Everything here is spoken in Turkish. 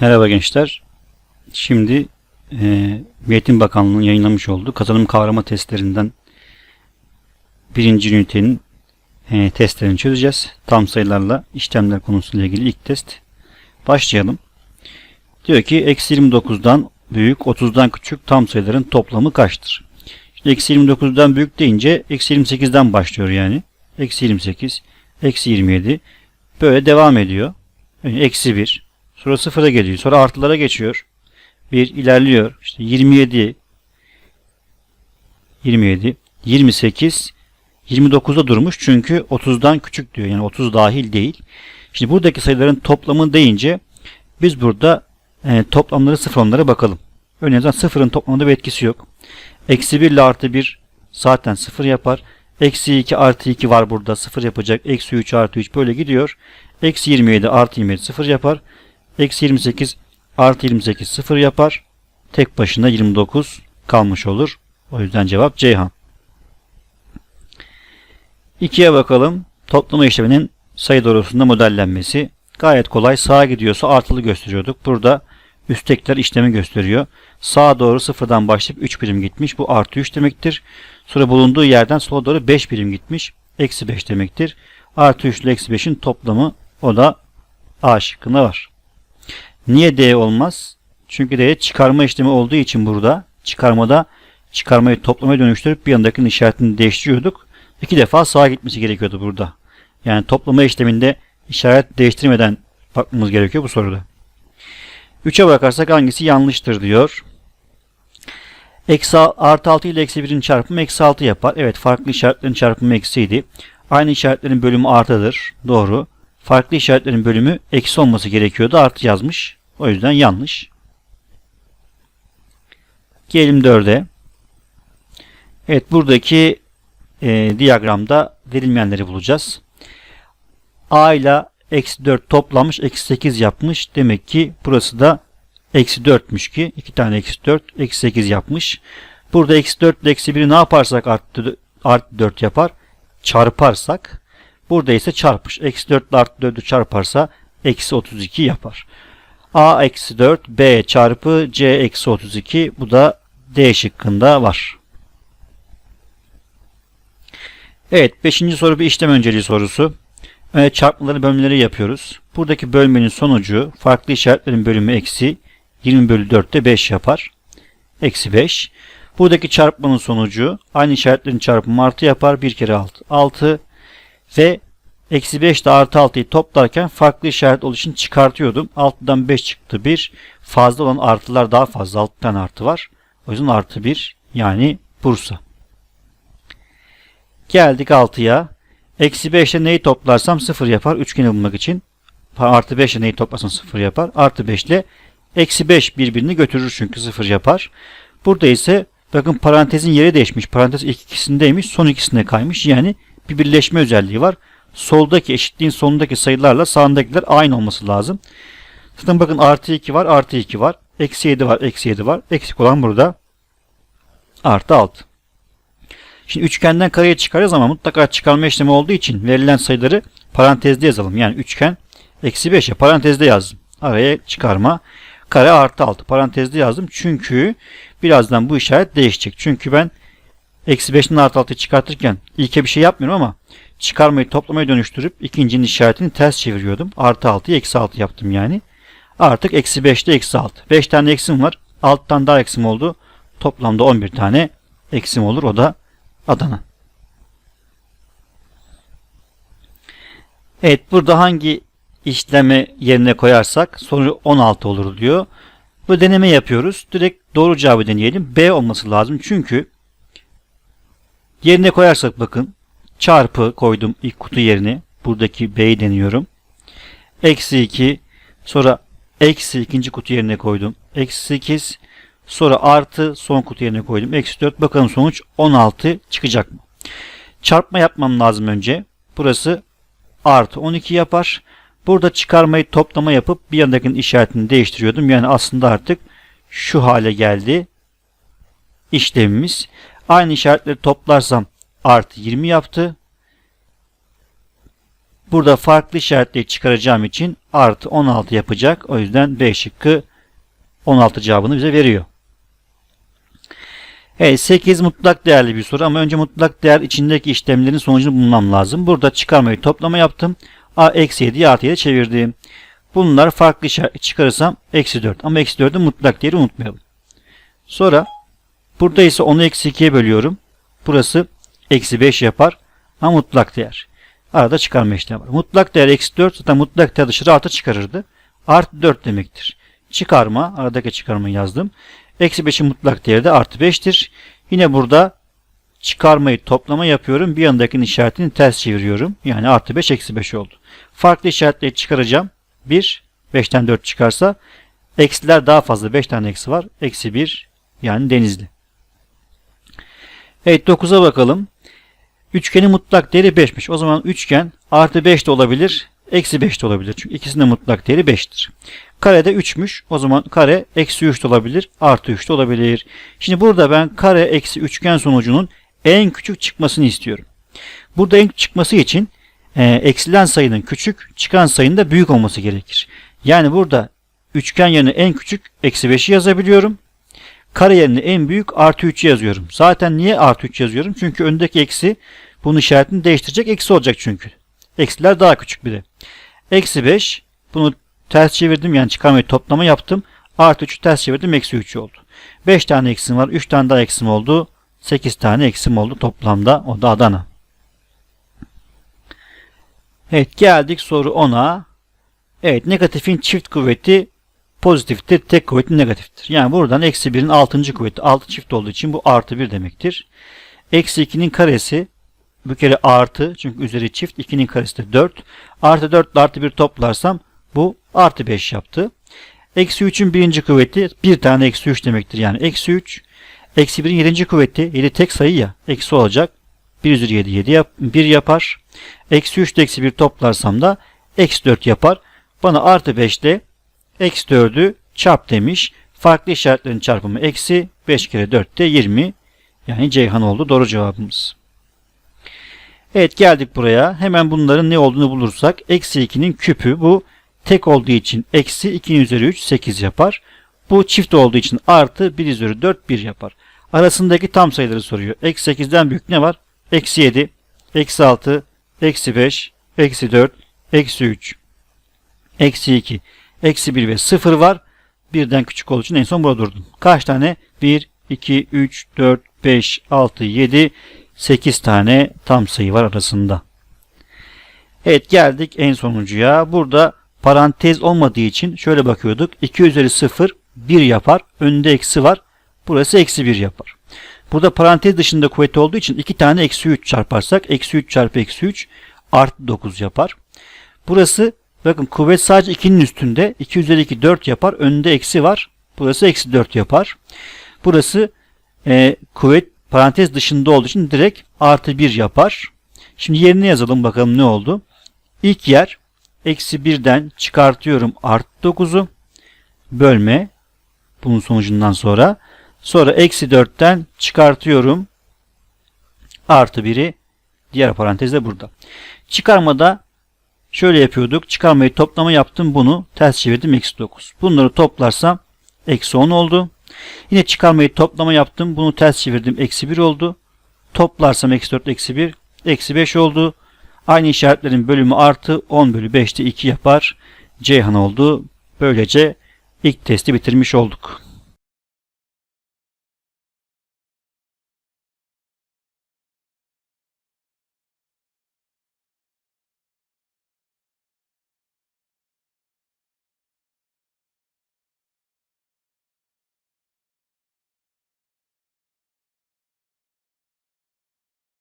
Merhaba gençler. Şimdi e, Eğitim Bakanlığı'nın yayınlamış olduğu kazanım kavrama testlerinden birinci ünitenin e, testlerini çözeceğiz. Tam sayılarla işlemler konusuyla ilgili ilk test. Başlayalım. Diyor ki eksi 29'dan büyük 30'dan küçük tam sayıların toplamı kaçtır? İşte eksi 29'dan büyük deyince eksi 28'den başlıyor yani. Eksi 28, eksi 27 böyle devam ediyor. Yani eksi 1, Sonra sıfıra geliyor. Sonra artılara geçiyor. Bir ilerliyor. İşte 27 27 28 29'da durmuş çünkü 30'dan küçük diyor. Yani 30 dahil değil. Şimdi buradaki sayıların toplamı deyince biz burada e, toplamları sıfır onlara bakalım. Örneğin zaten sıfırın toplamında bir etkisi yok. Eksi 1 ile artı 1 zaten sıfır yapar. Eksi 2 artı 2 var burada sıfır yapacak. Eksi 3 artı 3 böyle gidiyor. Eksi 27 artı 27 sıfır yapar. Eksi 28 artı 28 sıfır yapar. Tek başına 29 kalmış olur. O yüzden cevap Ceyhan. 2'ye bakalım. Toplama işleminin sayı doğrusunda modellenmesi. Gayet kolay. Sağa gidiyorsa artılı gösteriyorduk. Burada üstekler işlemi gösteriyor. Sağa doğru sıfırdan başlayıp 3 birim gitmiş. Bu artı 3 demektir. Sonra bulunduğu yerden sola doğru 5 birim gitmiş. Eksi 5 demektir. Artı 3 ile eksi 5'in toplamı o da A şıkkında var. Niye D olmaz? Çünkü D çıkarma işlemi olduğu için burada çıkarmada çıkarmayı toplamaya dönüştürüp bir yanındakinin işaretini değiştiriyorduk. İki defa sağa gitmesi gerekiyordu burada. Yani toplama işleminde işaret değiştirmeden bakmamız gerekiyor bu soruda. 3'e bakarsak hangisi yanlıştır diyor. Eksi artı 6 ile eksi 1'in çarpımı eksi 6 yapar. Evet farklı işaretlerin çarpımı eksiydi. Aynı işaretlerin bölümü artıdır. Doğru. Farklı işaretlerin bölümü eksi olması gerekiyordu. Artı yazmış. O yüzden yanlış. Gelelim 4'e. Evet buradaki e, diyagramda verilmeyenleri bulacağız. A ile eksi 4 toplanmış eksi 8 yapmış. Demek ki burası da eksi 4'müş ki. 2 tane eksi 4 eksi 8 yapmış. Burada eksi 4 ile eksi 1'i ne yaparsak artı, artı 4 yapar. Çarparsak. Burada ise çarpmış. Eksi 4 ile artı 4'ü çarparsa eksi 32 yapar. A eksi 4 B çarpı C eksi 32 bu da D şıkkında var. Evet 5. soru bir işlem önceliği sorusu. Evet, çarpmaları bölümleri yapıyoruz. Buradaki bölmenin sonucu farklı işaretlerin bölümü eksi 20 bölü 4'te 5 yapar. Eksi 5. Buradaki çarpmanın sonucu aynı işaretlerin çarpımı artı yapar. 1 kere 6. 6 ve eksi 5 ile artı 6'yı toplarken farklı işaret oluşunu çıkartıyordum. 6'dan 5 çıktı 1. Fazla olan artılar daha fazla. 6 tane artı var. O yüzden artı 1 yani Bursa. Geldik 6'ya. Eksi 5 ile neyi toplarsam 0 yapar. Üçgeni bulmak için. Artı 5 ile neyi toplarsam 0 yapar. Artı 5 ile eksi 5 birbirini götürür çünkü 0 yapar. Burada ise bakın parantezin yeri değişmiş. Parantez ilk ikisindeymiş. Son ikisine kaymış. Yani bir birleşme özelliği var. Soldaki eşitliğin sonundaki sayılarla sağındakiler aynı olması lazım. Zaten bakın artı 2 var. Artı 2 var. Eksi 7 var. Eksi 7 var. Eksik olan burada. Artı 6. Şimdi üçgenden kareye çıkarız ama mutlaka çıkarma işlemi olduğu için verilen sayıları parantezde yazalım. Yani üçgen eksi 5'e parantezde yazdım. Araya çıkarma. Kare artı 6 parantezde yazdım. Çünkü birazdan bu işaret değişecek. Çünkü ben eksi 5'in artı 6'yı çıkartırken ilke bir şey yapmıyorum ama çıkarmayı toplamaya dönüştürüp ikincinin işaretini ters çeviriyordum. Artı 6'yı eksi 6 yaptım yani. Artık eksi 5'te eksi 6. 5 tane eksim var. 6 tane daha eksim oldu. Toplamda 11 tane eksim olur. O da Adana. Evet burada hangi işlemi yerine koyarsak sonucu 16 olur diyor. Bu deneme yapıyoruz. Direkt doğru cevabı deneyelim. B olması lazım. Çünkü yerine koyarsak bakın çarpı koydum ilk kutu yerine. Buradaki B'yi deniyorum. Eksi 2 sonra eksi ikinci kutu yerine koydum. Eksi 8 Sonra artı son kutu yerine koydum. Eksi 4. Bakalım sonuç 16 çıkacak mı? Çarpma yapmam lazım önce. Burası artı 12 yapar. Burada çıkarmayı toplama yapıp bir yanındakinin işaretini değiştiriyordum. Yani aslında artık şu hale geldi işlemimiz. Aynı işaretleri toplarsam artı 20 yaptı. Burada farklı işaretleri çıkaracağım için artı 16 yapacak. O yüzden B şıkkı 16 cevabını bize veriyor. Evet 8 mutlak değerli bir soru ama önce mutlak değer içindeki işlemlerin sonucunu bulmam lazım. Burada çıkarmayı toplama yaptım. A eksi 7'yi artı 7 çevirdim. Bunlar farklı çıkarırsam eksi 4 ama eksi 4'ün mutlak değeri unutmayalım. Sonra burada ise 10'u eksi 2'ye bölüyorum. Burası eksi 5 yapar ama mutlak değer. Arada çıkarma işlemi var. Mutlak değer eksi 4 zaten mutlak değer dışarı artı çıkarırdı. Artı 4 demektir. Çıkarma aradaki çıkarmayı yazdım. Eksi 5'in mutlak değeri de artı 5'tir. Yine burada çıkarmayı toplama yapıyorum. Bir yanındakinin işaretini ters çeviriyorum. Yani artı 5 eksi 5 oldu. Farklı işaretleri çıkaracağım. 1 5'ten 4 çıkarsa eksiler daha fazla 5 tane eksi var. Eksi 1 yani denizli. Evet 9'a bakalım. Üçgenin mutlak değeri 5'miş. O zaman üçgen artı 5 de olabilir. Eksi 5 de olabilir. Çünkü ikisinin de mutlak değeri 5'tir. Karede 3'müş. O zaman kare eksi 3 de olabilir. Artı 3 de olabilir. Şimdi burada ben kare eksi üçgen sonucunun en küçük çıkmasını istiyorum. Burada en çıkması için e, eksilen sayının küçük, çıkan sayının da büyük olması gerekir. Yani burada üçgen yerine en küçük eksi 5'i yazabiliyorum. Kare yerine en büyük artı 3'ü yazıyorum. Zaten niye artı 3 yazıyorum? Çünkü öndeki eksi bunun işaretini değiştirecek. Eksi olacak çünkü. Eksiler daha küçük bir de. Eksi 5 bunu ters çevirdim yani çıkarmayı toplama yaptım. Artı 3'ü ters çevirdim eksi 3 oldu. 5 tane eksim var. 3 tane daha eksim oldu. 8 tane eksim oldu toplamda. O da Adana. Evet geldik soru 10'a. Evet negatifin çift kuvveti pozitiftir. Tek kuvveti negatiftir. Yani buradan eksi 1'in 6. kuvveti 6 çift olduğu için bu artı 1 demektir. Eksi 2'nin karesi bu kere artı çünkü üzeri çift 2'nin karesi de 4. Artı 4 ile artı 1 toplarsam bu artı 5 yaptı. Eksi 3'ün birinci kuvveti bir tane eksi 3 demektir. Yani eksi 3. Eksi 1'in 7. kuvveti 7 tek sayı ya eksi olacak. 1 üzeri 7 7 yap, 1 yapar. Eksi 3 ile eksi 1 toplarsam da eksi 4 yapar. Bana artı 5 ile eksi 4'ü çarp demiş. Farklı işaretlerin çarpımı eksi 5 kere 4 de 20. Yani Ceyhan oldu doğru cevabımız. Evet geldik buraya. Hemen bunların ne olduğunu bulursak. Eksi 2'nin küpü bu. Tek olduğu için eksi 2'nin üzeri 3 8 yapar. Bu çift olduğu için artı 1 üzeri 4 1 yapar. Arasındaki tam sayıları soruyor. Eksi 8'den büyük ne var? Eksi 7, eksi 6, eksi 5, eksi 4, eksi 3, eksi 2, eksi 1 ve 0 var. Birden küçük olduğu için en son burada durdum. Kaç tane? 1, 2, 3, 4, 5, 6, 7, 8 tane tam sayı var arasında. Evet geldik en sonuncuya. Burada parantez olmadığı için şöyle bakıyorduk. 2 üzeri 0 1 yapar. Önünde eksi var. Burası eksi 1 yapar. Burada parantez dışında kuvvet olduğu için 2 tane eksi 3 çarparsak eksi 3 çarpı eksi 3 artı 9 yapar. Burası bakın kuvvet sadece 2'nin üstünde. 2 üzeri 2 4 yapar. Önünde eksi var. Burası eksi 4 yapar. Burası e, kuvvet parantez dışında olduğu için direkt artı 1 yapar. Şimdi yerine yazalım bakalım ne oldu. İlk yer eksi 1'den çıkartıyorum artı 9'u bölme bunun sonucundan sonra. Sonra eksi 4'ten çıkartıyorum artı 1'i diğer parantezde burada. Çıkarmada şöyle yapıyorduk. Çıkarmayı toplama yaptım bunu ters çevirdim eksi 9. Bunları toplarsam eksi 10 oldu. Yine çıkarmayı toplama yaptım. Bunu ters çevirdim. Eksi 1 oldu. Toplarsam eksi 4 eksi 1 eksi 5 oldu. Aynı işaretlerin bölümü artı 10 bölü 5'te 2 yapar. Ceyhan oldu. Böylece ilk testi bitirmiş olduk.